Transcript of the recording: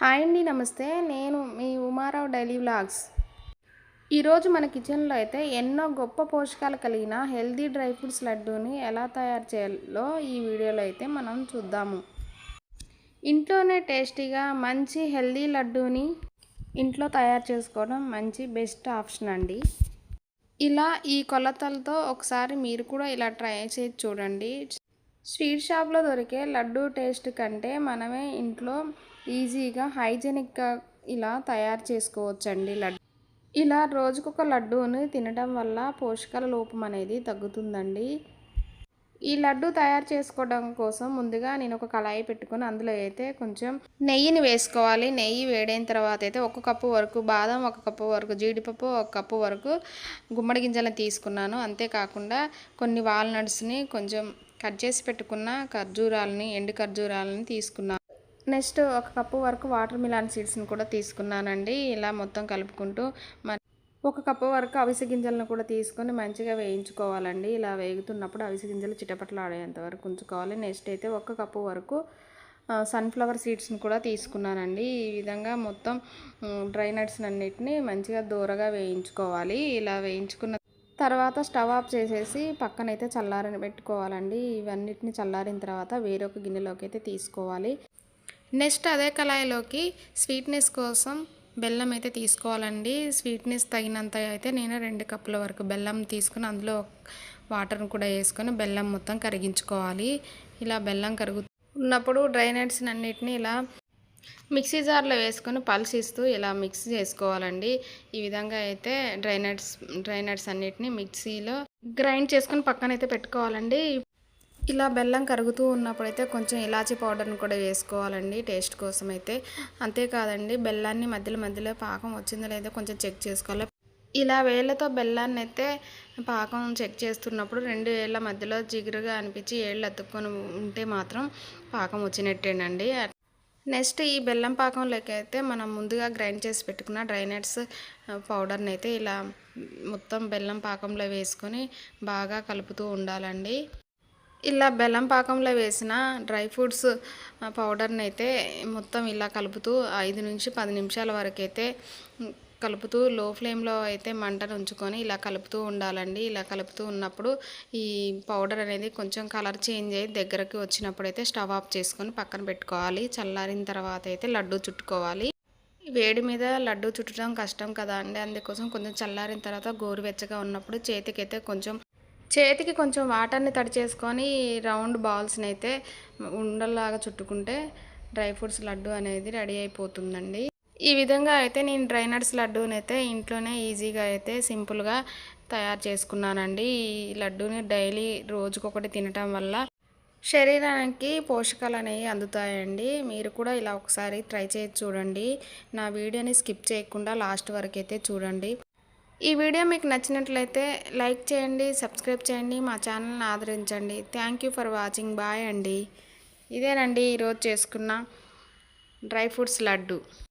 Hi అండి నమస్తే. నేను మీ ఉమారావు డైలీ వ్లాగ్స్. ఈరోజు మన కిచెన్లో అయితే ఎన్నో గొప్ప పోషకాలు కలిగిన హెల్దీ డ్రై ఫ్రూట్స్ లడ్డూని ఎలా తయారు చేయాలో ఈ వీడియోలో అయితే మనం చూద్దాము. ఇంట్లోనే టేస్టీగా మంచి హెల్దీ లడ్డూని ఇంట్లో తయారు చేసుకోవడం మంచి బెస్ట్ ఆప్షన్ అండి. ఇలా ఈ కొలతలతో ఒకసారి మీరు కూడా ఇలా ట్రై చేసి చూడండి. స్వీట్ షాప్లో దొరికే లడ్డు టేస్ట్ కంటే మనమే ఇంట్లో ఈజీగా హైజెనిక్గా ఇలా తయారు చేసుకోవచ్చండి లడ్డు. ఇలా రోజుకొక లడ్డూని తినడం వల్ల పోషకాల లోపం అనేది తగ్గుతుందండి. ఈ లడ్డు తయారు చేసుకోవడం కోసం ముందుగా నేను ఒక కళాయి పెట్టుకుని అందులో అయితే కొంచెం నెయ్యిని వేసుకోవాలి. నెయ్యి వేడైన తర్వాత అయితే ఒక కప్పు వరకు బాదం ఒక కప్పు వరకు జీడిపప్పు ఒక కప్పు వరకు గుమ్మడి గింజలను తీసుకున్నాను. అంతేకాకుండా కొన్ని వాల్నట్స్ని కొంచెం కట్ చేసి పెట్టుకున్న ఖర్జూరాలని ఎండు ఖర్జూరాలని తీసుకున్నాను. నెక్స్ట్ ఒక కప్పు వరకు వాటర్ మిలాన్ సీడ్స్ని కూడా తీసుకున్నానండి. ఇలా మొత్తం కలుపుకుంటూ ఒక కప్పు వరకు అవిసె గింజలను కూడా తీసుకొని మంచిగా వేయించుకోవాలండి. ఇలా వేగుతున్నప్పుడు అవిసె గింజలు చిటపట్లాడేంత వరకు ఉంచుకోవాలి. నెక్స్ట్ అయితే ఒక కప్పు వరకు సన్ఫ్లవర్ సీడ్స్ని కూడా తీసుకున్నానండి. ఈ విధంగా మొత్తం డ్రై నట్స్ అన్నిటిని మంచిగా దూరగా వేయించుకోవాలి. ఇలా వేయించుకున్న తర్వాత స్టవ్ ఆఫ్ చేసేసి పక్కనైతే చల్లారని పెట్టుకోవాలండి. ఇవన్నిటిని చల్లారిన తర్వాత వేరొక గిన్నెలోకి అయితే తీసుకోవాలి. నెక్స్ట్ అదే కళాయిలోకి స్వీట్నెస్ కోసం బెల్లం అయితే తీసుకోవాలండి. స్వీట్నెస్ తగినంత అయితే నేను రెండు కప్పుల వరకు బెల్లం తీసుకుని అందులో వాటర్ని కూడా వేసుకొని బెల్లం మొత్తం కరిగించుకోవాలి. ఇలా బెల్లం కరుగు ఉన్నప్పుడు డ్రై నట్స్ అన్నిటిని ఇలా మిక్సీ జార్లో వేసుకొని పల్సిస్తూ ఇలా మిక్స్ చేసుకోవాలండి. ఈ విధంగా అయితే డ్రై నట్స్ డ్రై నట్స్ అన్నిటిని మిక్సీలో గ్రైండ్ చేసుకొని పక్కనైతే పెట్టుకోవాలండి. ఇలా బెల్లం కరుగుతూ ఉన్నప్పుడైతే కొంచెం ఇలాచి పౌడర్ని కూడా వేసుకోవాలండి టేస్ట్ కోసం అయితే అంతేకాదండి బెల్లాన్ని మధ్యలో మధ్యలో పాకం వచ్చిందో లేదో కొంచెం చెక్ చేసుకోవాలి. ఇలా వేళ్ళతో బెల్లాన్ని అయితే పాకం చెక్ చేస్తున్నప్పుడు రెండు వేళ్ళ మధ్యలో జిగురుగా అనిపించి ఏళ్ళు అతుక్కొని ఉంటే మాత్రం పాకం వచ్చినట్టేనండి. నెక్స్ట్ ఈ బెల్లం పాకంలోకి అయితే మనం ముందుగా గ్రైండ్ చేసి పెట్టుకున్న డ్రై నట్స్ పౌడర్ని అయితే ఇలా మొత్తం బెల్లం పాకంలో వేసుకొని బాగా కలుపుతూ ఉండాలండి. ఇలా బెల్లం పాకంలో వేసిన డ్రై ఫ్రూట్స్ పౌడర్ని అయితే మొత్తం ఇలా కలుపుతూ ఐదు నుంచి పది నిమిషాల వరకు అయితే కలుపుతూ లో ఫ్లేమ్లో అయితే మంటను ఉంచుకొని ఇలా కలుపుతూ ఉండాలండి. ఇలా కలుపుతూ ఉన్నప్పుడు ఈ పౌడర్ అనేది కొంచెం కలర్ చేంజ్ అయ్యి దగ్గరకు వచ్చినప్పుడు అయితే స్టవ్ ఆఫ్ చేసుకొని పక్కన పెట్టుకోవాలి. చల్లారిన తర్వాత అయితే లడ్డు చుట్టుకోవాలి. వేడి మీద లడ్డు చుట్టడం కష్టం కదా అండి. అందుకోసం కొంచెం చల్లారిన తర్వాత గోరువెచ్చగా ఉన్నప్పుడు చేతికైతే కొంచెం చేతికి కొంచెం వాటర్ని తడి చేసుకొని రౌండ్ బాల్స్ని అయితే ఉండల్లాగా చుట్టుకుంటే డ్రై ఫ్రూట్స్ లడ్డు అనేది రెడీ అయిపోతుందండి. ఈ విధంగా అయితే నేను డ్రై నట్స్ లడ్డూని అయితే ఇంట్లోనే ఈజీగా అయితే సింపుల్గా తయారు చేసుకున్నానండి. ఈ లడ్డూని డైలీ రోజుకొకటి తినటం వల్ల శరీరానికి పోషకాలు అనేవి అందుతాయండి. మీరు కూడా ఇలా ఒకసారి ట్రై చేసి చూడండి. నా వీడియోని స్కిప్ చేయకుండా లాస్ట్ వరకు అయితే చూడండి. ఈ వీడియో మీకు నచ్చినట్లయితే లైక్ చేయండి సబ్స్క్రైబ్ చేయండి మా ఛానల్ని ఆదరించండి. Thank you for watching bye అండి. ఇదేనండి ఈరోజు చేసుకున్న డ్రై ఫ్రూట్స్ లడ్డు.